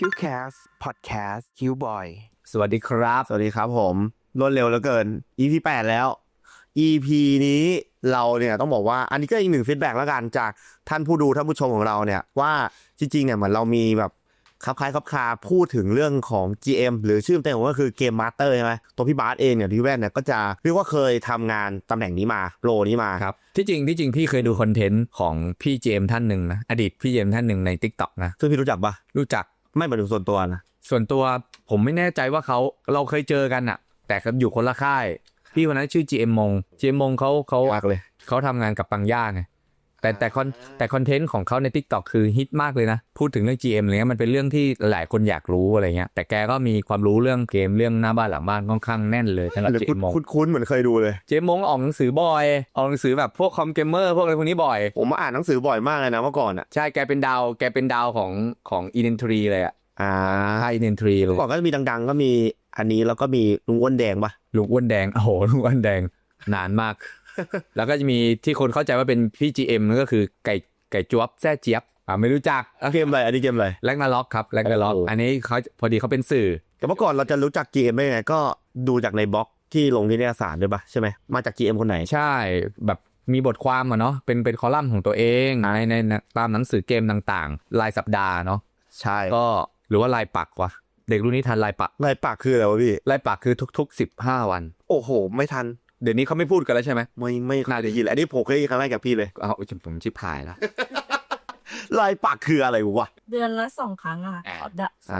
QCast Podcast Q Boy สวัสดีครับ สวัสดีครับผมรวดเร็วเหลือเกิน EP 8แล้ว EP นี้เราเนี่ยต้องบอกว่าอันนี้ก็อีกหนึ่งฟีดแบ็กแล้วกันจากท่านผู้ดูท่านผู้ชมของเราเนี่ยว่าจริงๆเนี่ยเหมือนเรามีแบบคลับคล้ายคลับคาพูดถึงเรื่องของ GM หรือชื่อเต็มของก็คือเกมมาสเตอร์ใช่ไหมตัวพี่บาสเองเนี่ยพี่แว่นเนี่ยก็จะเรียกว่าเคยทำงานตำแหน่งนี้มาโรนี้มาครับที่จริงที่จริงพี่เคยดูคอนเทนต์ของพี่เจมส์ท่านหนึ่งนะอดีตพี่เจมส์ท่านหนึ่งใน t ิ k t o k นะซึ่งพี่รู้จักปะรู้จัก ไม่หมายถึงส่วนตัวนะส่วนตัวผมไม่แน่ใจว่าเขาเราเคยเจอกันอะแต่ก็อยู่คนละค่าย พี่คนนั้นชื่อ GM มง GM มงเขาเขามากเลย เขาทำงานกับปังย่าไง แต่แต่คอนแต่คอนเทนต์ของเขาใน t ิ k t o k คือฮิตมากเลยนะ พูดถึงเรื่อง GM อะไรเงี้ยมันเป็นเรื่องที่หลายคนอยากรู้อะไรเงี้ยแต่แกก็มีความรู้เรื่องเกมเรื่องหน้าบ้านหลังบ้านค่อนข้างแน่นเลยสำหรับหรือ GM มงคุ้นๆเหมือนเคยดูเลย เจมมงออกหนังสือบ่อยออกหนังสือแบบพวกคอมเกมเมอร์พวกอะไรพวกนี้บ่อย ผมมาอ่านหนังสือบ่อยมากเลยนะเมื่อก่อนอะใช่แกเป็นดาวแกเป็นดาวของของอินเทรีเลยอะอ่าใช่อินเทรีเลเมื่ยอก่อนก็มีดังๆ ก็มีอันนี้แล้วก็มีลุงอ้วนแดงปะลุงอ้วนแดงโอ้โหลุงอ้วนแดงนานมาก แล้วก็จะมีที่คนเข้าใจว่าเป็นพี่ GM นั่นก็คือไก่ไก่จวบแซ่เจี๊ยบอ่าไม่รู้จักเกมอะไรอันนี้เกมอะไรแลกนาล็อกครับแลกนาล็อกโอ้โหอันนี้เขาพอดีเขาเป็นสื่อ แต่เมื่อก่อนเราจะรู้จัก GM ได้ยังไงก็ดูจากในบล็อกที่ลงนิตยสารด้วยปะใช่ไหมมาจาก GM คนไหนใช่แบบมีบทความอะเนาะเป็นเป็นคอลัมน์ของตัวเองในในในตามหนังสือเกมต่างๆ รายสัปดาห์เนาะใช่ก็หรือว่าลายปักวะเด็กรุ่นนี้ทันลายปักลายปากคืออะไรวะพี่ลายปักคือทุกๆ15วัน โอ้โห ไม่ทัน เดี๋ยวนี้เขาไม่พูดกันแล้วใช่ไหมไม่ไม่น่าจะยินเลยอันนี้ผมเคยได้ยินครั้งแรกจากพี่เลยเอาผมชิบหายแล้วลายปากคืออะไรวะ เดือนละสองครั้งอะอ่าดะอ่า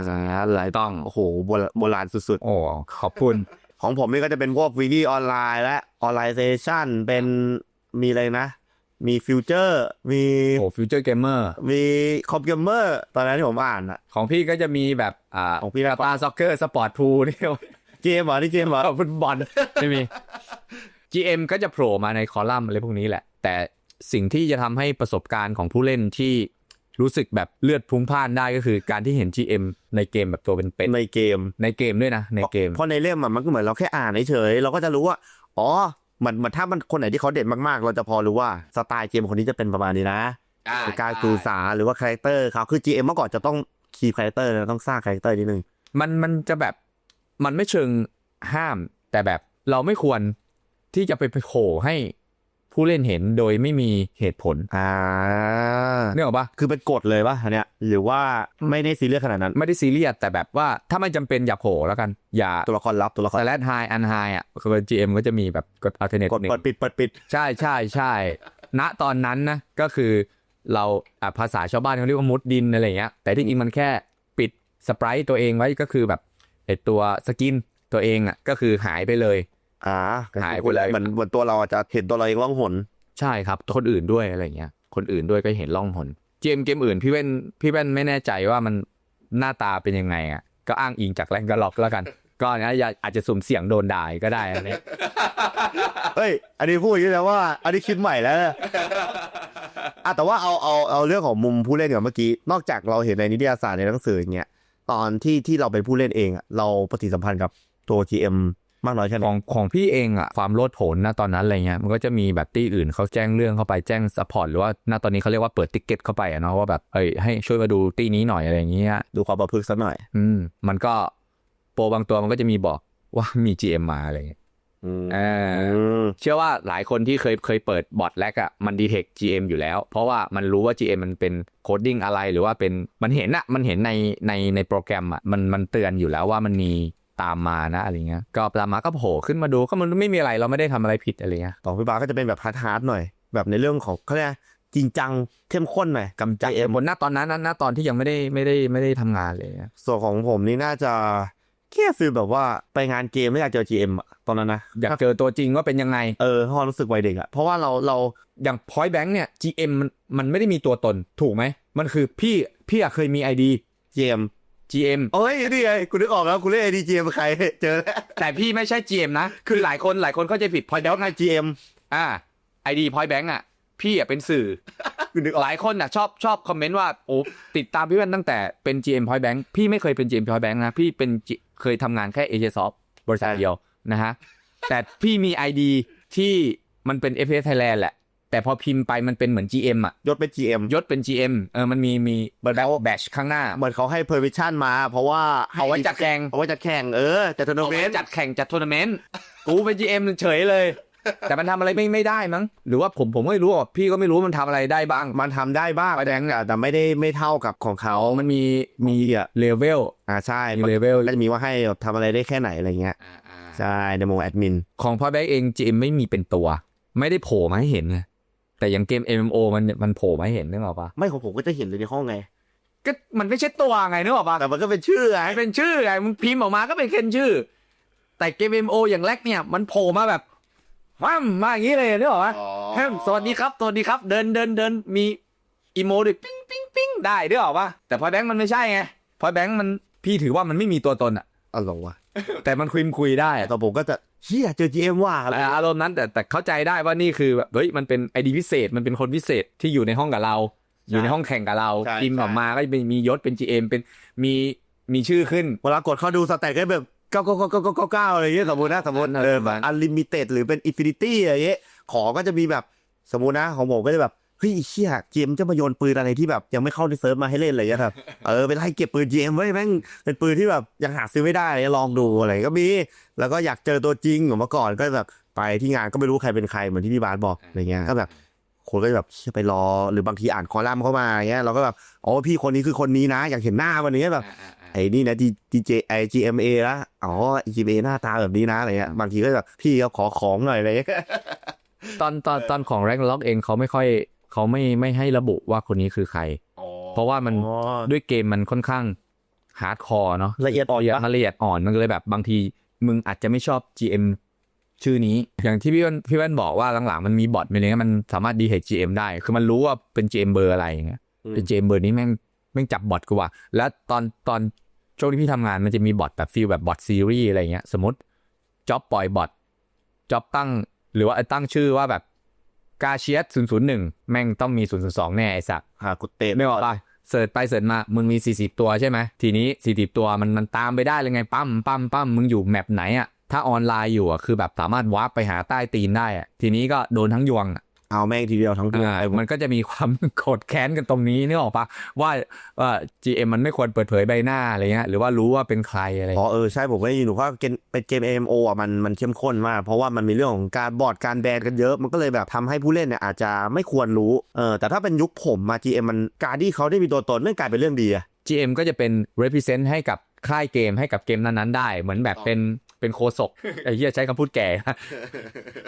ลายต้อง โอ้โหโบราณโบราณสุดโอ้ขอบคุณๆของผมนี่ก็จะเป็นพวกวีดีออนไลน์และออนไลน์เซชันเป็นมีอะไรนะ มีฟิวเจอร์มีโอ้ฟิวเจอร์เกมเมอร์มีคอมเกมเมอร์ตอนนั้นที่ผมอ่านอะของพี่ก็จะมีแบบอ่าของพี่นะตาซ็อกเกอร์สปอร์ตพูนี่ เกมเหรอที่เกมเหรอฟุตบอลไม่มี GM ก็จะโผล่มาในคอลัมน์อะไรพวกนี้แหละ แต่สิ่งที่จะทำให้ประสบการณ์ของผู้เล่นที่รู้สึกแบบเลือดพรุงพล่านได้ก็คือการที่เห็น GM ในเกมแบบตัวเป็นในเกมๆในเกมด้วยนะ ในเกมเพราะในเล่มอะมันก็เหมือนเราแค่อ่านเฉยๆเราก็จะรู้ว่าอ๋อเหมือนเหมือนถ้ามันคนไหนที่เขาเด่นมากๆ เราจะพอรู้ว่าสไตล์เกมคนนี้จะเป็นประมาณนี้นะอ่าการสื่อสารหรือว่าคาแรคเตอร์เขาคือ GM เมื่อก่อนจะต้องคีย์คาแรคเตอร์นะต้องสร้างคาแรคเตอร์นิดนึงมันมันจะแบบ มันไม่เชิงห้าม แต่แบบเราไม่ควรที่จะไปไปโผล่ให้ผู้เล่นเห็นโดยไม่มีเหตุผลอ่าเนี่ยหรอกปะคือเป็นกฎเลยป่ะอันเนี้ยหรือว่าไม่ได้ซีเรียสขนาดนั้น ไม่ได้ซีเรียสแต่แบบว่าถ้าไม่จำเป็นอย่าโผล่แล้วกัน อย่าตัวละครลับตัวละครแต่แรดไฮอันไฮอะคือ GM ก็จะมีแบบกดอัลเทอร์เนทกดหนึ่ง เปิดปิดเปิดปิด ใช่ใช่ใช่ ณ ตอนนั้นนะ ก็คือเราอะภาษาชาวบ้านเขาเรียกว่ามุดดินอะไรเงี้ย แต่ที่จริงมันแค่ปิดสไปรต์ตัวเองไว้ก็คือแบบ ไอตัวสกินตัวเองอะก็คือหายไปเลย อ่าหายไปเลยเหมือนเหมือนตัวเราจะเห็นตัวเราเองล่องหนใช่ครับคนอื่นด้วยอะไรเงี้ย คนอื่นด้วยก็เห็นล่องหนเกมเกมอื่นพี่เว้นพี่เว้นไม่แน่ใจว่ามันหน้าตาเป็นยังไงอะก็อ้างอิงจากแรงกระล็อกแล้วกัน ก็อันนี้อย่าอาจจะสุ่มเสี่ยงโดนด่าก็ได้อะไรเงี้ยเฮ้ย อันนี้พูดอย่างนี้แล้วว่า อันนี้คิดใหม่แล้วนะอะแต่ว่าเอาเอาเอาเรื่องของมุมผู้เล่นก่อนเมื่อกี้ นอกจากเราเห็นในนิตยสารในหนังสืออย่างเงี้ย ตอนที่ที่เราเป็นผู้เล่นเองอะเราปฏิสัมพันธ์กับตัว GM มากน้อยแค่ไหนของของพี่เองอะความโลดโผนนะตอนนั้นอะไรเงี้ยมันก็จะมีแบบตี้อื่นเขาแจ้งเรื่องเข้าไปแจ้งซัพพอร์ตหรือว่าณตอนนี้เขาเรียกว่าเปิดติ๊กเก็ตเข้าไปอะเนาะว่าแบบเอ้ยให้ช่วยมาดูตี้นี้หน่อยอะไรอย่างเงี้ยดูความประพฤติสักหน่อย อืมมันก็โปรบางตัวมันก็จะมีบอกว่ามี GM มาอะไรเงี้ย อืมเอออืมเชื่อว่าหลายคนที่เคยเคยเปิดบอทแลกอะมันดีเทค GM อยู่แล้ว เพราะว่ามันรู้ว่า GM มันเป็นโคดดิ้งอะไรหรือว่าเป็นมันเห็นอะมันเห็นในในในโปรแกรมอะมันมันเตือนอยู่แล้วว่ามันมีตามมานะอะไรเงี้ยก็ตามมาก็โผล่ขึ้นมาดูก็มันไม่มีอะไรเราไม่ได้ทำอะไรผิดอะไรเงี้ยของพี่บาสก็จะเป็นแบบฮาร์ดฮาร์ดหน่อย แบบในเรื่องของเขาเรียกอะไรจริงจังเข้มข้นหน่อยกำจัดบนหน้าตอนนั้นนะหน้าตอนที่ยังไม่ได้ไม่ได้ไม่ได้ทำงานเลยอะส่วนของผมนี่น่าจะ แค่ฟีลแบบว่าไปงานเกมไม่อยากเจอ GM อะตอนนั้นนะอยากเจอตัวจริงว่าเป็นยังไง เออความรู้สึกวัยเด็กอะเพราะว่าเราเราอย่าง point bank เนี่ย GM มันมันไม่ได้มีตัวตนถูกไหม มันคือพี่พี่อะเคยมี ID GM GM เอ้ยนี่ไงกูนึกออกแล้วกูเล่น ADGM ใครเจอแล้วแต่พี่ไม่ใช่ GM นะ คือหลายคนหลายคนเข้าใจผิด point แล้ว bank ไง GM อ่า ID point bank อะ พี่อะเป็นสื่อกูนึกออกหลายคนอะชอบชอบคอมเมนต์ว่าโอ้ติดตามพี่แว่นตั้งแต่เป็น GM point bank พี่ไม่เคยเป็น GM point bank นะ พี่เป็น G- เคยทำงานแค่ a j s o f t บริษัทเดียวนะฮะ แต่พี่มี ID ที่มันเป็น FPS Thailand แหละ แต่พอพิมพ์ไปมันเป็นเหมือน GM อะยศเป็น GM ยศเป็น GM เออมันมีมีแบบแบชข้างหน้า เหมือนเขาให้ permission มา เพราะว่าเอาไว้จัดแข่งเอาไว้จัดแข่งเออจัดทัวร์นาเอาเมไว้นต์จัดแข่งจัดทัวร์นาเมนต์กูเป็น GM เฉยเลย แต่มันทำอะไรไม่ไม่ได้มั้ง หรือว่าผมผมไม่รู้อะพี่ก็ไม่รู้ว่ามันทำอะไรได้บ้าง มันทำได้บ้างแต่แต่ไม่ได้ไม่เท่ากับของเขา มันมีมีอะเลเวลอ่าใช่มีเลเวลก็จะมีว่าให้ทำอะไรได้แค่ไหนอะไรเงี้ยใช่ในโมแอดมินของพอแบ็กเอง GM ไม่มีเป็นตัว ไม่ได้โผล่มาให้เห็นไงแต่อย่างเกม MMO มันมันโผล่มาให้เห็นนึกออกปะไม่ของผมก็จะเห็นเลยในห้องไงก็มันไม่ใช่ตัวไงนึกออกปะแต่มันก็เป็นชื่อไงเป็นชื่อไงมึงพิมพ์ออกมาก็เป็นเคนชื่อ แต่เกม MMO อย่างแรกเนี่ยมันโผล่มาแบบ ว้ามมาอย่างนี้เลยนึกออกปะแฮมสวัสดีครับสวัสดีครับ เดินเดินเดินมีอีโมด้วยปิ้งปิ้งปิ้งได้นึกออกปะแต่พอแบงค์มันไม่ใช่ไงพอแบงค์มันพี่ถือว่ามันไม่มีตัวตนอะอ๋อเหรอวะแต่มันคุยคุยได้อะแต่ผมก็จะเฮียเจอ GM ว่ะอะไรเอ่ออารมณ์นั้นแต่แต่เข้าใจได้ว่านี่คือแบบเฮ้ยมันเป็นไอดีพิเศษมันเป็นคนพิเศษที่อยู่ในห้องกับเรา อยู่ในห้องแข่งกับเราพิมพ์ออกมาก็จะเป็นมียศเป็น GM เป็นมีมีชื่อขึ้นเวลากดเข้าดูสแตทก็แบบ เก้าเก้าเก้าเก้าเก้าเก้าเก้าอะไรเงี้ยสมมตินะสมมติเออเออแบบอันลิมิเต็ดหรือเป็นอินฟินิตี้อะไรเงี้ยของก็จะมีแบบสมมตินะของผมก็จะแบบเฮ้ยไอ้เชี่ยเจมจะมาโยนปืนอะไรที่แบบยังไม่เข้าในเซิร์ฟมาให้เล่นอะไรเงี้ยครับเออไปไล่เก็บปืนเจมไว้ยแม่งเป็นปืนที่แบบยังหาซื้อไม่ได้อะไรเงี้ยลองดูอะไรก็มี แล้วก็อยากเจอตัวจริงของเมื่อก่อนก็แบบไปที่งานก็ไม่รู้ใครเป็นใครเหมือนที่พี่บาสบอกอะไรเงี้ยก็แบบ คนก็จะแบบเชี่ยไปรอหรือบางทีอ่านคอลัมน์เข้ามาอย่างเงี้ยเราก็แบบอ๋อพี่คนนี้คือคนนี้นะ อยากเห็นหน้าวันนี้แบบไอ้นี่นะดีเจไอจีเอ็มเอละอ๋อจีเอหน้าตาแบบนี้นะอะไรเงี้ยบางทีก็แบบพี่เขาขอของหน่อยอะไรเงี้ยตอนตอนตอนของแร็กล็อกเองเขาไม่ค่อยเขาไม่ไม่ให้ระบุว่าคนนี้คือใครเพราะว่ามันอ๋อด้วยเกมมันค่อนข้างฮาร์ดคอร์เนาะละเอียดอ่อนเยอะปะมันละเอียดอ่อนมันก็เลยแบบบางทีมึงอาจจะไม่ชอบ GM ชื่อนี้อย่างที่พี่แว่นพี่แว่นบอกว่าหลังๆมันมีบอทมีอะไรเงี้ยมันสามารถดีเทค GM ได้ คือมันรู้ว่าเป็น GM เบอร์อะไรอย่างเงี้ยเป็น GM เบอร์นี้แม่งแม่งจับบอทกูว่ะแล้วตอนตอนช่วงที่พี่ทำงานมันจะมีบอทแบบฟีลแบบบอทซีรีส์อะไรเงี้ยสมมติจ็อบปล่อยบอทจ็อบตั้งหรือว่าตั้งชื่อว่าแบบกาเชียส001แม่งต้องมี002แน่ไอ้สักหากุเตะไม่ออกป่ะเสิร์ชไปเสิร์ชมามึงมี40ตัวใช่ไหมทีนี้40ตัวมันมันตามไปได้เลยไงปั้มปั้มปั้มมึงอยู่แมปไหนอะ ถ้าออนไลน์อยู่อะคือแบบสามารถวาร์ปไปหาใต้ตีนได้อะทีนี้ก็โดนทั้งยวงอะเอาแม่งทีเดียวทั้งตัวอ่าไอ้มันก็จะมีความโกรธแค้นกันตรงนี้นึกออกปะว่าว่า GM มันไม่ควรเปิดเผยใบหน้าอะไรเงี้ยหรือว่ารู้ว่าเป็นใครอะไรอ๋อเออใช่ผมก็ได้ยินอยู่ว่าเกมเป็นเกม MMO อะมันมันเข้มข้นมากเพราะว่ามันมีเรื่องของการบอร์ดการแบนกันเยอะ มันก็เลยแบบทำให้ผู้เล่นเนี่ยอาจจะไม่ควรรู้เออแต่ถ้าเป็นยุคผมมา GM มันการที่เขาได้มีตัวตนเรื่องกลายเป็นเรื่องดีอะ GM ก็จะเป็น represent ให้กับค่ายเกมให้กับเกมนั้นๆได้ เหมือนแบบเป็น เป็นโคศกไอ้เหี้ยใช้คำพูดแก่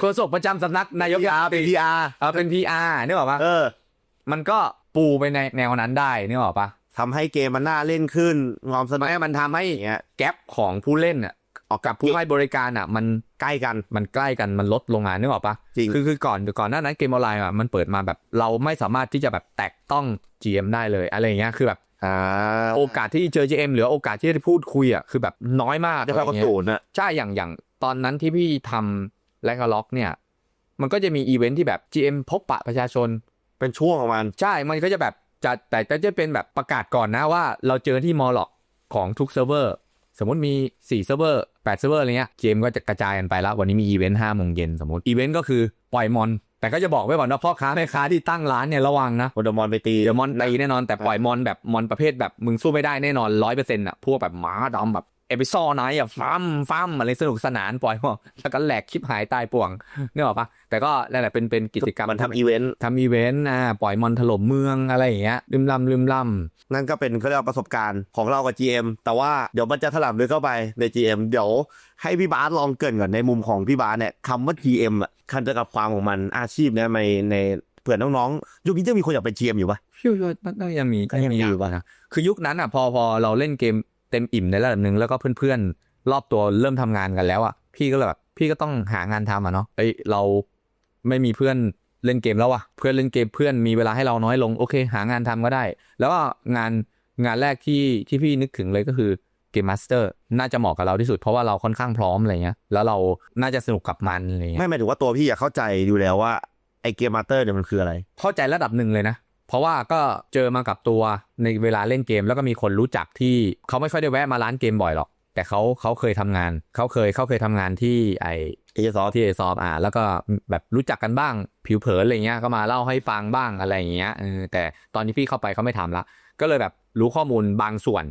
โคศกประจำสำนักนายกรัฐมนตรี PR เออเป็น PR นึกออกปะเออ มันก็ปูไปในแนวนั้นได้นึกออกปะทำให้เกมมันน่าเล่นขึ้นงอมสนุกไม่มันทำให้อย่างเงี้ยแกลบของผู้เล่นอะออกกับผู้ให้บริการอะ มันใกล้กันมันใกล้กันมันลดลงมานึกออกปะจริงคือคือก่อนก่อนหน้านั้นเกมออนไลน์อะมันเปิดมาแบบเราไม่สามารถที่จะแบบแตะต้อง GM ได้เลยอะไรอย่างเงี้ยคือแบบอ่า โอกาสที่เจอ GM หรือโอกาสที่จะพูดคุยอะคือแบบน้อยมากจะอะแปลไรว่าเงี้ยศูนย์อะใช่อย่างอย่างตอนนั้นที่พี่ทำแลกล็อกเนี่ย มันก็จะมีอีเวนท์ที่แบบ GM พบปะประชาชนเป็นช่วงของมันใช่ มันก็จะแบบจะแต่แต่จะเป็นแบบประกาศก่อนนะว่าเราเจอที่มอลล็อกของทุกเซิร์ฟเวอร์สมมติมี4เซิร์ฟเวอร์8เซิร์ฟเวอร์อะไรเงี้ยเกมก็จะกระจายกันไปแล้ว วันนี้มีอีเวนต์5โมงเย็นสมมติอีเวนต์ก็คือปล่อยมอน แต่ก็จะบอกไว้ก่อนว่าพ่อค้าแม่ค้าที่ตั้งร้านเนี่ยระวังนะโปเกมอนไปตีเดี๋ยวมอนตีแน่นอนแต่ปล่อยมอนแบบมอนประเภทแบบมึงสู้ไม่ได้แน่นอนร้อยเปอร์เซ็นต์อะพวกแบบหมาดำแบบ เอพิซอไนท์อะฟัมฟัมอะไรสนุกสนานปล่อยมาแล้วก็แหลกคลิปหายตายป่วงนึกออกปะแต่ก็นั่นแหละเป็นเป็นกิจกรรมมันทำอีเวนต์ทำอีเวนต์อ่าปล่อยมอนถล่มเมืองอะไรอย่างเงี้ยลืมลำลืมลนั่นก็เป็นเขาเรียกว่าประสบการณ์ของเรากับ GM แต่ว่าเดี๋ยวมันจะถลำลึกเข้าไปใน GM เดี๋ยวให้พี่บาสลองเกรินก่อนในมุมของพี่บาสเนี่ยคำว่า GM อะคันจะกับความของมันอาชีพเนี่ยในในเผื่อน้องๆยุคนี้จะมีคนอยากเป็น GM อยู่ปะำพี่ว่าน่ายังมีก็ยังมีอยู่ปะนะคือยุคนั้นอะพอพอเราเล่นเกม เต็มอิ่มในระดับหนึ่งแล้วก็เพื่อนๆ รอบตัวเริ่มทำงานกันแล้วอะพี่ก็เลยแบบพี่ก็ต้องหางานทำอะเนาะเอ้ยเราไม่มีเพื่อนเล่นเกมแล้วอะเพื่อนเล่นเกมเพื่อนมีเวลาให้เราน้อยลงโอเค หางานทำก็ได้ แล้วก็งานงานแรกที่ที่พี่นึกถึงเลยก็คือเกมมาสเตอร์น่าจะเหมาะกับเราที่สุดเพราะว่าเราค่อนข้างพร้อมอะไรเงี้ยแล้วเราน่าจะสนุกกับมันอะไรเงี้ยไม่หมายถึงว่าตัวพี่อยากเข้าใจอยู่แล้วว่าไอเกมมาสเตอร์เนี่ยมันคืออะไร เข้าใจระดับหนึ่งเลยนะ เพราะว่าก็เจอมากับตัวในเวลาเล่นเกม แล้วก็มีคนรู้จักที่เขาไม่ค่อยได้แวะมาร้านเกมบ่อยหรอก แต่เขาเขาเคยทำงานเขาเคยเขาเคยทำงานที่ไอเอซอฟที่เอซอฟอ่าแล้วก็แบบรู้จักกันบ้างผิวเผินอะไรเงี้ยก็มาเล่าให้ฟังบ้างอะไรอย่างเงี้ยเออแต่ตอนที่พี่เข้าไปเขาไม่ทำละ ก็เลยแบบรู้ข้อมูลบางส่วน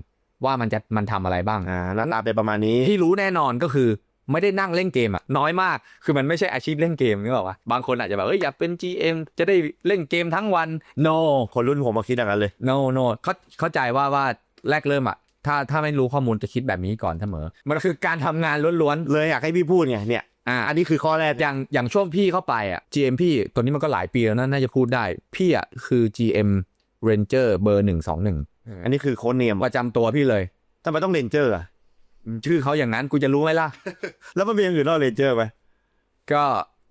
ว่ามันจะมันทำอะไรบ้างอ่าหน้าตาเป็นประมาณนี้ที่รู้แน่นอนก็คือ ไม่ได้นั่งเล่นเกมอะน้อยมาก คือมันไม่ใช่อาชีพเล่นเกมนึกออกปะบางคนอาจจะแบบเอ้ยอยากเป็น GM จะได้เล่นเกมทั้งวัน no คนรุ่นผมมาคิดอย่างนั้นเลย no no เข้าเข้าใจว่าว่าแรกเริ่มอะถ้าถ้าไม่รู้ข้อมูลจะคิดแบบนี้ก่อนเสมอ มันคือการทำงานล้วนเลยอยากให้พี่พูดไงเนี่ยๆอ่าอันนี้คือข้อแรกอย่างอย่างช่วงพี่เข้าไปอะ GM พี่ตัวนี้มันก็หลายปีแล้วนะน่าจะพูดได้ พี่อะคือ GM Ranger เบอร์หนึ่งสองหนึ่งอันนี้คือโค้ดเนียมประจำตัวพี่เลยทำไมต้องเรนเจอร์อะ ชื่อเขาอย่างนั้นกูจะรู้ไหมล่ะ แล้วมันมีอย่างอื่นนอกเรนเจอร์ไหมก็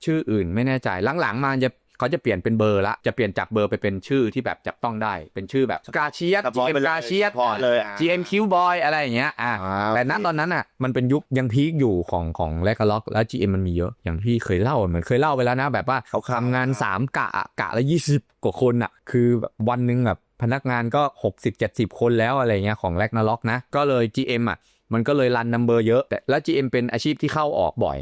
ชื่ออื่นไม่แน่ใจหลังๆมาจะเขาจะเปลี่ยนเป็นเบอร์ละจะเปลี่ยนจากเบอร์ไปเป็นชื่อที่แบบจับต้องได้เป็นชื่อแบบกาเชียสเฉพาะ GM ไปเลยกาเชียสเฉพาะเลยอะ GM Q Boy อะไรอย่างเงี้ยอะอ่าแต่ณตอนนั้นอะมันเป็นยุคยังพีคอยู่ของของแลกล็อก แล้ว GM มันมีเยอะอย่างที่เคยเล่าเหมือนเคยเล่าไปแล้วนะ แบบว่าเขาทำทำงาน 3กะอะกะละ 20 กว่าคนอะ คือแบบวันหนึ่งแบบพนักงานก็ 60 70 คนแล้วอะไรเงี้ยของแลกนาล็อกนะก็เลย GM อะ มันก็เลยรันนัมเบอร์เยอะแต่แล้ว GM เป็นอาชีพที่เข้าออกบ่อย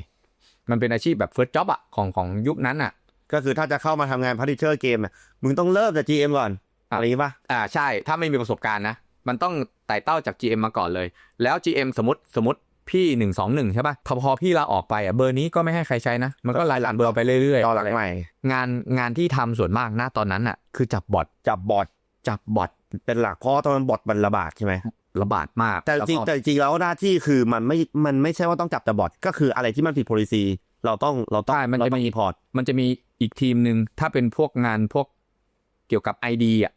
มันเป็นอาชีพแบบ first job อะของของยุคนั้นอะก็คือถ้าจะเข้ามาทำงานพัฒเชอร์เกมอะมึงต้องเริ่มจาก GM ก่อนอะไรอย่างงี้ป่ะอ่าใช่ถ้าไม่มีประสบการณ์นะ มันต้องไต่เต้าจาก GM มาก่อนเลย แล้ว GM สมมติสมมติพี่หนึ่งสองหนึ่งใช่ป่ะพอพอพี่ลาออกไปอะเบอร์นี้ก็ไม่ให้ใครใช้นะ มันก็ไล่หลันเบอร์ไปเรื่อยต่อหลังใหม่ๆงานงานที่ทำส่วนมากนะตอนนั้นอะ คือจับบอทจับบอทจับบอทเป็นหลักเพราะตอนนั้นบอทมันระบาดใช่ไหม ระบาดมากแต่จริงล้วก็แต่จริงแล้วหน้าที่คือมันไม่มันไม่ใช่ว่าต้องจับแต่บอทก็คืออะไรที่มันผิด policy เราต้องเราต้องใช่มันเราจะต้องมีรีพอร์ตมันจะมีอีกทีมหนึ่งถ้าเป็นพวกงานพวกเกี่ยวกับ ID อะ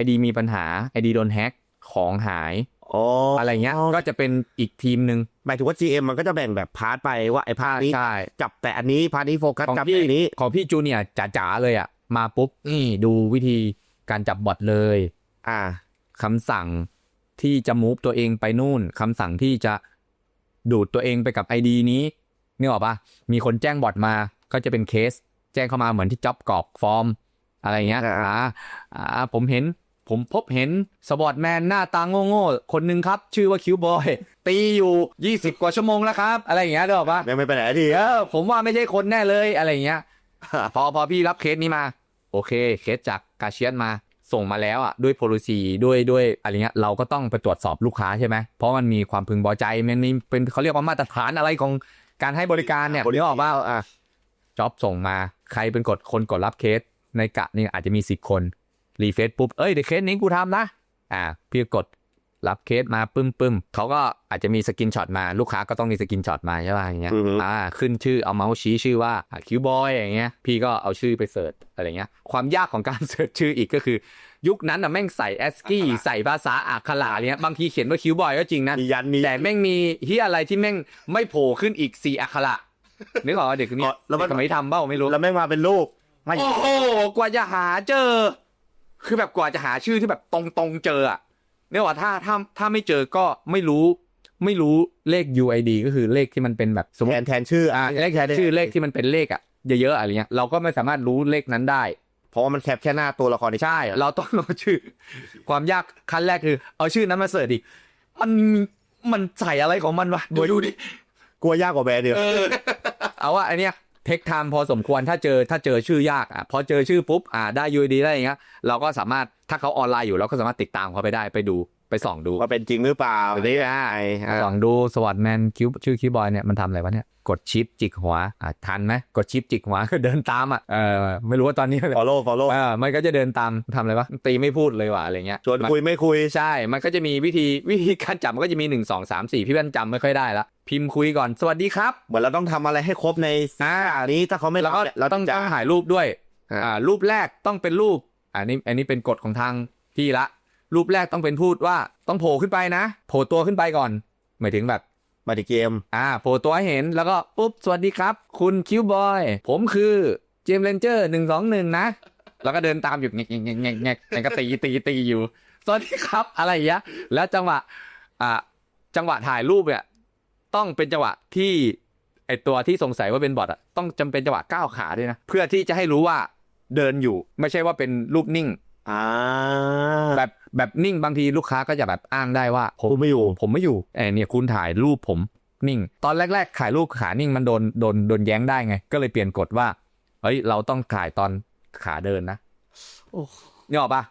ID มีปัญหา ID โดนแฮ็กของหายอ๋ออะไรเงี้ยก็จะเป็นอีกทีมหนึ่งหมายถึงว่า GM มันก็จะแบ่งแบบพาร์ทไปว่าไอ้พาร์ทนี้ใช่จับแต่อันนี้พาร์ทนี้โฟกัสของจับพี่แต่อันนี้ของพี่จูเนียร์จ๋าๆเลยอะมาปุ๊บนี่ดูวิธีการจับบอทเลย อ่าคำสั่ง ที่จะมูฟตัวเองไปนู่นคำสั่งที่จะดูดตัวเองไปกับ ID นี้นึกออกปะมีคนแจ้งบอทมาก็จะเป็นเคส แจ้งเข้ามาเหมือนที่จ็อบกรอกฟอร์ม อะไรเงี้ยอ่าอ่าอ่าผมเห็นผมพบเห็นสปอร์ตแมนหน้าตาโง่ๆ คนหนึ่งครับ ชื่อว่าคิวบอย ตีอยู่ 20 กว่าชั่วโมงแล้วครับ อะไรอย่างเงี้ยนึกออกปะไม่ไม่ไปไหนดีเออผมว่าไม่ใช่คนแน่เลยอะไรอย่างเงี้ย พอพอพี่รับเคสนี้มา โอเค เคสจากกาเชียนมา ส่งมาแล้วอะด้วย policy ด้วยด้วยอะไรเงี้ยเราก็ต้องไปตรวจสอบลูกค้าใช่ไหมเพราะมันมีความพึงพอใจมันมีเป็นเขาเรียกว่ามาตรฐานอะไรของการให้บริการเนี่ยบรินึกกาอรอกว่าอะจ็อบส่งมาใครเป็นกดคนกดรับเคสในกะนี่อาจจะมีสิบคนรีเฟซปุ๊บเอ้ยเดี๋ยวเคสนี้กูทำนะอ่าพี่กด รับเคสมาปึ้มปึ้มเขาก็อาจจะมีสกินช็อตมาลูกค้าก็ต้องมีสกินช็อตมาใช่ป่ะอย่างเงี้ยอือฮึอ่าขึ้นชื่อเอาเมาส์ชี้ชื่อว่าคิวบอยอย่างเงี้ยพี่ก็เอาชื่อไปเสิร์ชอะไรเงี้ยความยากของการเสิร์ชชื่ออีกก็คือ ยุคนั้นอะแม่งใส่แอสกี้ใส่ภาษาอักขระเนี้ยบางทีเขียนว่าคิวบอยก็จริงนะมียันมีแต่แม่งมีที่อะไรที่แม่งไม่โผล่ขึ้นอีกสี่อักขระนึกออกว่าเด็กคนเนี้ยแล้วมันทำไมทำเบ้าไม่รู้แล้วไม่งมาเป็นรูปไม่โอ้โหกว่าจะหาเจอ คือแบบกว่าจะหาชื่อที่แบบตรงๆเจออะ เนี่ยว่าถ้าถ้าถ้าไม่เจอก็ไม่รู้ ไม่รู้เลข UID ก็คือเลขที่มันเป็นแบบสมมแทตินแทนชื่ออ่าเลขชื่อเลขที่มันเป็นเลขอะเยอะๆอะไรเงี้ยเราก็ไม่สามารถรู้เลขนั้นได้ เพราะว่ามันแคปแค่หน้าตัวละครที่ใช่ เราต้องเอาชื่อ ความยากขั้นแรกคือ เอาชื่อนั้นมาเสิร์ชอีกมันมันใส่อะไรของมันวะดูดูดิกลัวยากกว่าแบรนด์เดียวเอาว่าอันเนี้ย เทคไทม์พอสมควรถ้าเจอถ้าเจอชื่อยากอะพอเจอชื่อปุ๊บอ่าได้ UID ได้อย่างเงี้ยเราก็สามารถถ้าเขาออนไลน์อยู่เราก็สามารถติดตามเขาไปได้ไปดูไปส่องดูว่าเป็นจริงหรือเปล่านี่อะส่องดูสวัสดแมนคิวชื่อคิวบอยเนี่ยมันทำอะไรวะเนี่ยกดชิปจิกหัวอะทันไหมกดชิปจิกหัวก็เดินตามอะเออไม่รู้ว่าตอนนี้ฟอลโล่ฟอลโล่เออมันก็จะเดินตามทำอะไรวะตีไม่พูดเลยว่ะอะไรเงี้ยชวนคุยไม่คุยใช่ มันก็จะมีวิธีวิธีการจับมันก็จะมีหนึ่งสองสามสี่พี่แว่นจำไม่ค่อยได้ละ พิมพ์คุยก่อนสวัสดีครับ เหมือนเราต้องทำอะไรให้ครบในอ่าอันนี้ถ้าเขาไม่แล้วก็รับนี่ยเราต้องจะต้องถ่ายรูปด้วยอ่าอ่ารูปแรกต้องเป็นรูปอันนี้อันนี้เป็นกฎของทางพี่ละ รูปแรกต้องเป็นพูดว่าต้องโผล่ขึ้นไปนะ โผล่ตัวขึ้นไปก่อนหมายถึงแบบ มาที่เกม อ่าโผล่ตัวให้เห็นแล้วก็ปุ๊บ สวัสดีครับ คุณคิวบอย ผมคือเจมส์เลนเจอร์หนึ่งสองหนึ่งนะ แล้วก็เดินตามอยู่แงกแงกแงกแงกแงกแล้วก็ตีตีตีอยู่ สวัสดีครับอะไรอย่างเงี้ยแล้วจังหวะ อ่าจังหวะถ่ายรูปเนี่ย ต้องเป็นจังหวะที่ไอตัวที่สงสัยว่าเป็นบอทอะต้องจำเป็นจังหวะก้าวขาด้วยนะ เพื่อที่จะให้รู้ว่าเดินอยู่ ไม่ใช่ว่าเป็นรูปนิ่งอ่าแบบแบบนิ่งบางทีลูกค้าก็จะแบบอ้างได้ว่า ผมกูไม่อยู่ ผมไม่อยู่ไอเนี่ยคุณถ่ายรูปผมนิ่ง ตอนแรก ๆ ขายรูปขานิ่งมันโดนโดนโดนแย้งได้ไง ก็เลยเปลี่ยนกฎว่าเฮ้ยเราต้องขายตอนขาเดินนะโอ้นี่ออกปะ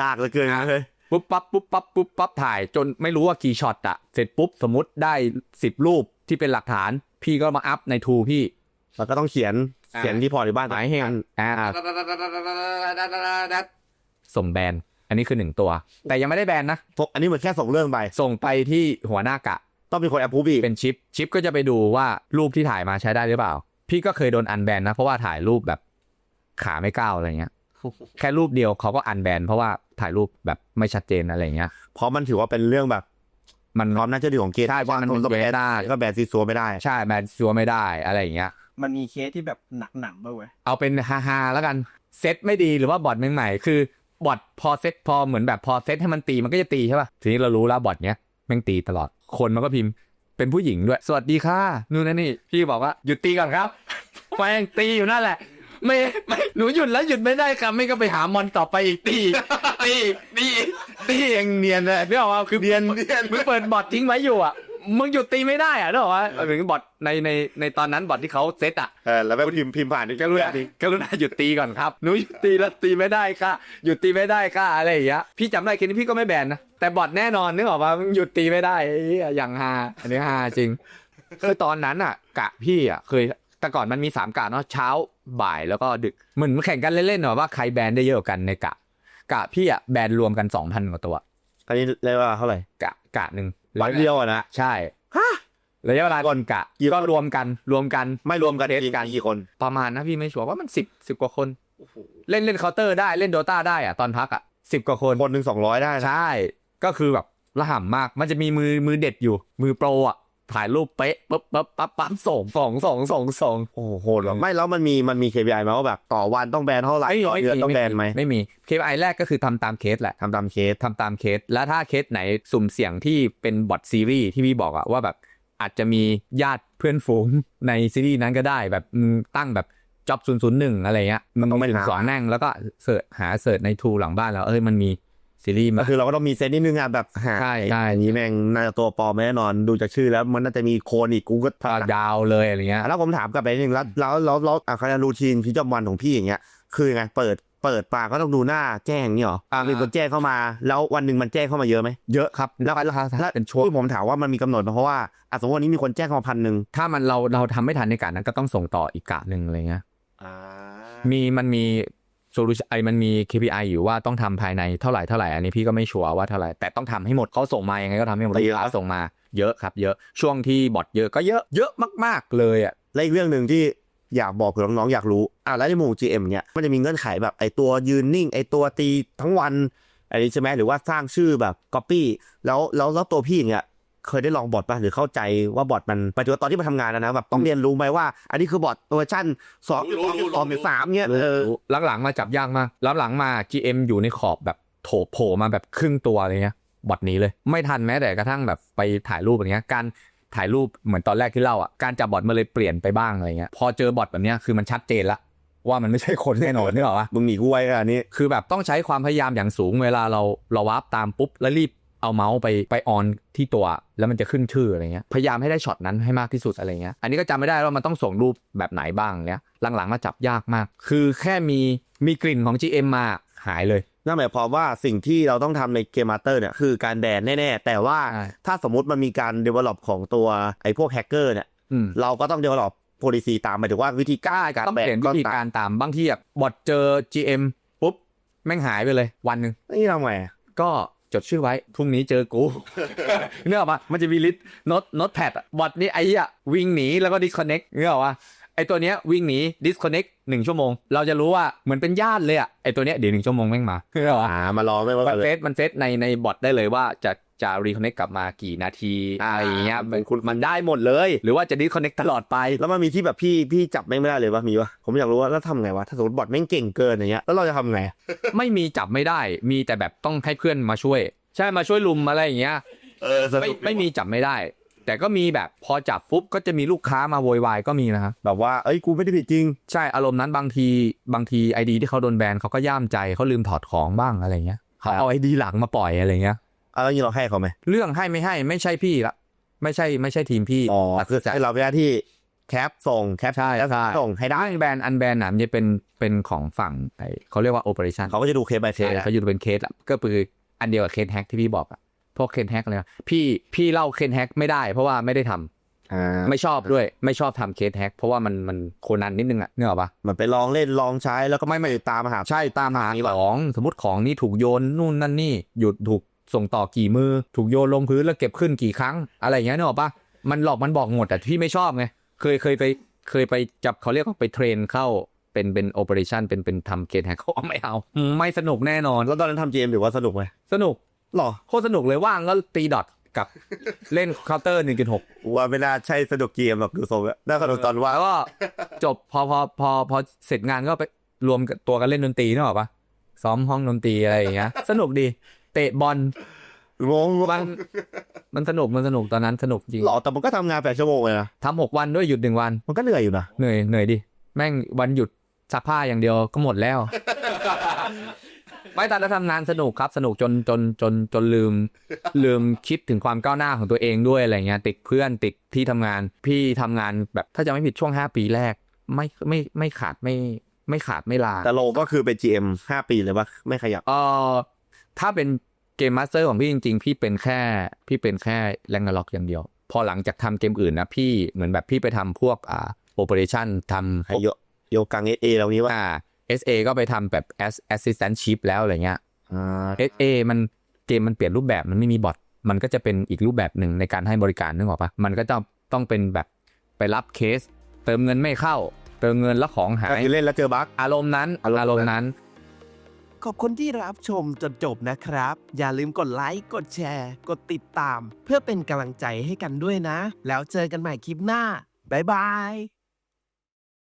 ยากเหลือเกินนะเฮ้ย ปุ๊บปั๊บปุ๊บปั๊บปุ๊บปั๊บถ่าย จนไม่รู้ว่ากี่ช็อตอะเสร็จปุ๊บสมมติได้สิบรูปที่เป็นหลักฐาน พี่ก็มาอัพในทูพี่ แล้วก็ต้องเขียนอ่าเขียนที่พอร์ตในบ้านหมายเหตุอ่าส่งแบนอันนี้คือหนึ่งตัว แต่ยังไม่ได้แบนนะพวกอันนี้เหมือนแค่ส่งเรื่องไปส่งไปที่หัวหน้ากะ ต้องมีคนแอปพูบีเป็นชิปชิปก็จะไปดูว่ารูปที่ถ่ายมาใช้ได้หรือเปล่า พี่ก็เคยโดนอันแบนนะ เพราะว่าถ่ายรูปแบบขาไม่ก้าวอะไรเงี้ย แค่รูปเดียวเขาก็อันแบนเพราะว่า ถ่ายรูปแบบไม่ชัดเจนอะไรเงี้ย เพราะมันถือว่าเป็นเรื่องแบบ มันความน่าเชื่อถือของเกตใช่เพราะมันต้องเป็นแบนเวทได้ก็แบนซีซัวไม่ได้ ใช่แบนซัวไม่ได้อะไรอย่างเงี้ย มันมีเคสที่แบบหนักๆป่ะเว้ยเอาเป็นฮาฮาๆแล้วกันเซตไม่ดีหรือว่าบอทใหม่ๆคือบอทพอเซตพอเหมือนแบบพอเซตให้มันตีมันก็จะตีใช่ป่ะทีนี้เรารู้แล้วบอทเนี้ยแม่งตีตลอดคนมันก็พิมพ์เป็นผู้หญิงด้วย สวัสดีค่ะนู่นนั่นนี่พี่บอกว่าหยุดตีก่อนครับแม่งตีอยู่นั่นแหละ ไม่ไม่หนูหยุดแล้วหยุดไม่ได้ครับไม่ก็ไปหามอนต่อไปอีกตีตีตีตีอย่างเนียนเลยพี่บอกว่าคือเนียนมึงเปิดบอททิ้งไว้อยู่อะมึงหยุดตีไม่ได้อะนึกออกว่าเหมือนบอทในในในตอนนั้นบอทที่เขาเซตอะเออแล้วไปพิมพ์พิมพ์ผ่านนี่กรุณากรุณาหยุดตีก่อนครับหนูหยุดตีแล้วตีไม่ได้ค่ะหยุดตีไม่ได้ค่ะอะไรอย่างเงี้ยพี่จำได้เคสนี้พี่ก็ไม่แบนนะแต่บอทแน่นอนนึกออกปะมึงหยุดตีไม่ได้ไอ้เหี้ยอย่างฮาอันนี้ฮาจริงคือตอนนั้นอะ กะพี่อะเคย แต่ก่อนมันมีสามกะเนาะเช้าบ่ายแล้วก็ดึกเหมือนแข่งกันเล่นๆหน่อยว่าใครแบนได้เยอะกว่ากันในกะ กะพี่อะแบนรวมกันสองพันกว่าตัวอันนี้เรียกว่าเท่าไหร่กะกะหนึ่งวันเดียวอะนะใช่ระยะเวลาก่อนกะกี่คนก็รวมกันรวมกันไม่รวมกันเทสทีมกันกี่คน ประมาณนะพี่ไม่ชัวร์ว่ามันสิบสิบกว่าคนเล่นเล่นเคาน์เตอร์ได้เล่นโดตาได้อะตอนพักอะสิบกว่าคนคนหนึ่งสองร้อยได้นะใช่ ก็คือแบบระห่ำมากมันจะมีมือมือเด็ดอยู่ มือโปรอะ ถ่ายรูปเป๊ะปั๊บปั๊บปั๊บปั๊บส่งส่งส่งส่งส่งโอ้โหโหดเหรอไม่แล้วมันมีมันมี KPI ไหมว่าแบบต่อวันต้องแบนเท่าไหร่ต่อเดือนต้องแบนไหมไม่มี KPI แรกก็คือทำตามเคสแหละทำตามเคสทำตามเคส แล้วถ้าเคสไหนสุ่มเสี่ยงที่เป็นบอทซีรีส์ที่พี่บอกอะว่าแบบอาจจะมีญาติเพื่อนฝูงในซีรีส์นั้นก็ได้แบบมึงตั้งแบบจ็อบ0 0 1อะไรเงี้ยมันต้องไปถึงหาสองแน่งแล้วก็เสิร์ชหาเสิร์ชในทูหลังบ้านแล้วเอ้ยมันมี ซีรีส์ก็มา คือเราก็ต้องมีเซตนิดนึงอะแบบหาใช่ใช่อันนี้แม่งน่าจะตัวปลอมแน่นอนดูจากชื่อแล้วมันน่าจะมีโคนอีกกูก็ก็ยาวเลยอะไรเงี้ย แล้วผมถามกลับไปนิดนึงแล้วแล้วแล้วแล้วอะคณะรูทีนพิจำวันของพี่อย่างเงี้ยคือยังไงเปิดเปิดปากก็ต้องดูหน้าแจ้งนี่หรออ่ามีมีคนแจ้งเข้ามา แล้ววันหนึ่งมันแจ้งเข้ามาเยอะไหมเยอะครับแล้วแล้วถ้าแล้วเป็นช่วงที่ผมถามว่ามันมีกำหนดไหมเพราะว่าอะสมมติวันนี้มีคนแจ้งเข้ามาพันหนึ่งถ้ามันเราเราทำไม่ทันในการนั้นก็ต้องส่งต่ออีกกะหนึ่งอะไรเงี้ย มีมันมี โซลูชันไอมันมี KPI อยู่ว่าต้องทำภายในเท่าไหร่เท่าไหร่อันนี้พี่ก็ไม่ชัวร์ว่าเท่าไหร่แต่ต้องทำให้หมดเขาส่งมายังไงก็ทำให้หมดตีลูกแล้วค้าส่งมาเยอะครับ เยอะช่วงที่บอทเยอะก็เยอะเยอะมาก ๆเลยอะและอีกเรื่องหนึ่งที่อยากบอกเผื่อน้องๆอยากรู้อะแล้วในหมู่ GM เนี่ยมันจะมีเงื่อนไขแบบไอตัวยืนนิ่งไอตัวตีทั้งวันอันนี้ใช่ไหมหรือว่าสร้างชื่อแบบ Copy แล้วแล้วแล้วตัวพี่เนี่ย เคยได้ลองบอทป่ะหรือเข้าใจว่าบอทมันปัจจุบันตอนที่มาทำงานนะนะแบบต้องเรียนรู้ไหมว่า อันนี้คือบอทเวอร์ชันสองสองสองหรือสามเนี่ยเออหลังๆมาจับยากมากหลังๆมา GM อยู่ในขอบแบบโถโผล่มาแบบครึ่งตัวอะไรเงี้ยบอทหนี้เลย ไม่ทันแม้แต่กระทั่งแบบไปถ่ายรูปอย่างเงี้ยการถ่ายรูปเหมือนตอนแรกที่เล่าอะการจับบอทมันเลยเปลี่ยนไปบ้างอะไรเงี้ยพอเจอบอทแบบเนี้ยคือมันชัดเจนละว่ามันไม่ใช่คนแน่นอนนึกออกปะมึงหนีกูไว้อันนี้ คือแบบต้องใช้ความพยายามอย่างสูงเวลาเราเราวาร์ปตามปุ๊บแล้วรีบ เอาเมาส์ไปไปออนที่ตัวแล้วมันจะขึ้นชื่ออะไรเงี้ยพยายามให้ได้ช็อตนั้นให้มากที่สุดอะไรเงี้ยอันนี้ก็จำไม่ได้ว่ามันต้องส่งรูปแบบไหนบ้างเนี้ยหลังๆมาจับยากมาก คือแค่มีมีกลิ่นของ GM มาหายเลยนั่นหมายความว่าสิ่งที่เราต้องทำในเกมมาสเตอร์เนี่ยคือการแดนแน่ๆ แต่ว่าใช่ถ้าสมมติมันมีการ develop ของตัวไอ้พวกแฮกเกอร์เนี่ยอืมเราก็ต้อง develop policy ตามหมายถึงว่าวิธีการการต้องแบเปลี่ยนนวิก็ธีตามการตามบางทีแบบบอทเจอ GM ปุ๊บ แม่งหายไปเลยวันหนึ่งนี่ทำไงก็ จดชื่อไว้พรุ่งนี้เจอกูเนื้ออกปะมันจะมีลิสต์โน้ตโน้ตแพดอะบอทนี้ไอ้อะวิ่งหนีแล้วก็ disconnect เนื้ออกปะไอตัวเนี้ยวิ่งหนี disconnect หนึ่งชั่วโมง เราจะรู้ว่าเหมือนเป็นญาติเลยอะไอตัวเนี้ยเดี๋ยวหนึ่งชั่วโมงแม่งมาเนื้ออกปะอ่ามารอไม่ว่ามันเลเซยตมันเซตในในบอทได้เลยว่าจะ จะ reconnect กลับมากี่นาทีอะไรอย่างเงี้ยมันมันได้หมดเลย หรือว่าจะ disconnect ตลอดไป แล้วมันมีที่แบบพี่พี่จับแม่งไม่ได้เลยปะมีปะผมอยากรู้ว่าแล้วทำไงวะถ้าสมมติบอทแม่งเก่งเกินอย่างเงี้ยแล้วเราจะทำไง ไม่มีจับไม่ได้ มีแต่แบบต้องให้เพื่อนมาช่วย ใช่มาช่วยลุมอะไรอย่างเงี้ยเออไม่ไม่มีจับไม่ได้ แต่ก็มีแบบพอจับปุ๊บก็จะมีลูกค้ามาโวยวายก็มีนะครับแบบว่าเอ้ยกูไม่ได้ผิดจริง ใช่อารมณ์นั้นบางทีบางทีไอดีที่เขาโดนแบนเขาก็ย่ามใจเขาลืมถอดของบ้างอะไรเงี้ยเขาเอาไอดีหลังมาปล่อยอะไรเงี้ยเอาแล้วนี่เราให้เขาไหมเรื่องให้ไม่ให้ไม่ใช่พี่ละ ไม่ใช่ไม่ใใช่ทีมพี่อ๋อตัดคือสินใจ ให้เราเป็นหน้าที่แคปส่งแคปใช่แล้วใช่ ส่งให้ได้ อันแบนอันแบนอะมันจะเป็นเป็นของฝั่งไอเขาเรียกว่าโอเปอเรชั่นเขาก็จะดูเคส by เคใช่สเขาอยู่เป็นเคสอะก็คืออันเดียวกับเคสแฮกที่พี่บอกอะพวกเคสแฮกเลยอะพี่พี่เล่าเคสแฮกไม่ได้เพราะว่าไม่ได้ทำอ่าไม่ชอบด้วยไม่ชอบทำเคสแฮกเพราะว่ามันมันโคนันนิดนึงอะเนกอะปะ มันไปลองเล่นลองใช้แล้วก็ไม่ไม่ตามหา ใช่ตามหาของสมมติของนี่ถูกโยนนู่นนั่นนี่หยุดถูก ส่งต่อกี่มือ ถูกโยนลงพื้นแล้วเก็บขึ้นกี่ครั้ง อะไรอย่างเงี้ยเนกอะปะมันหลอกมันบอกหมดแต่พี่ไม่ชอบไงเคยเคยไปเคยไปจับเขาเรียกว่าไปเทรนเข้าเป็นเป็นโอเปอเรชันเป็นเป็นทำเคสแฮกเขาไม่เอา ไม่สนุกแน่นอน แล้วตอนนั้นทำเกมถือว่าสนุกไหมสนุกหรอโคตรสนุกเลยว่างก็ตีดอทกับเล่นเคาน์เตอร์หนึ่งจุดหกว่าไม่น่าใช่สนุกเกมหรอกดูทรงแล้วน่าสนุกตอนว่าแล้วก็จบพอพอพอพอเสร็จงานก็ไปรวมกับตัวกันเล่นดนตรีนึกออกปะซ้อมห้องดนตรีอะไรอย่างเงี้ยสนุกดี เตะบอลงงมันมันสนุกมันสนุกตอนนั้นสนุกจริงหรอแต่มันก็ทำงานแปดชั่วโมงเลยนะทำหกวันด้วยหยุดหนึ่งวัน มันก็เหนื่อยอยู่นะเหนื่อยเหนื่อยดิแม่งวันหยุดซักผ้าอย่างเดียวก็หมดแล้ว ไม่ตอนนั้นทำงานสนุกครับสนุกจนจนจนจนลืม ลืมคิดถึงความก้าวหน้าของตัวเองด้วยอะไรเงี้ยติดเพื่อนติดที่ทำงาน พี่ทำงานแบบถ้าจะไม่ผิดช่วงห้าปีแรก ไม่ไม่ไม่ขาดไม่ไม่ขาดไม่ลาแต่โลก็คือเป็น GM ห้าปีเลยว่าไม่ขยับเออถ้าเป็น เกมมาสเตอร์ของพี่จริง ๆ พี่เป็นแค่พี่เป็นแค่แรงล็อกอย่างเดียว พอหลังจากทำเกมอื่นนะพี่เหมือนแบบพี่ไปทำพวกอ่าโอเปอเรชั่นทำให้โยโยกังเอเอเหล่านี้ว่าอ่า SA ก็ไปทำแบบ as- assistantship แล้วอะไรเงี้ยอ่า SA มันเกมมันเปลี่ยนรูปแบบมันไม่มีบอทมันก็จะเป็นอีกรูปแบบหนึ่งในการให้บริการนึกออกปะมันก็ต้องต้องเป็นแบบไปรับเคส เติมเงินไม่เข้า เติมเงินแล้วของหาก็ยคือเล่นแล้วเจอบั๊กอารมณ์นั้นอารมณ์อารมณ์นั้น ขอบคุณที่รับชมจนจบนะครับ อย่าลืมกดไลค์ กดแชร์ กดติดตาม เพื่อเป็นกำลังใจให้กันด้วยนะ แล้วเจอกันใหม่คลิปหน้า บ๊ายบาย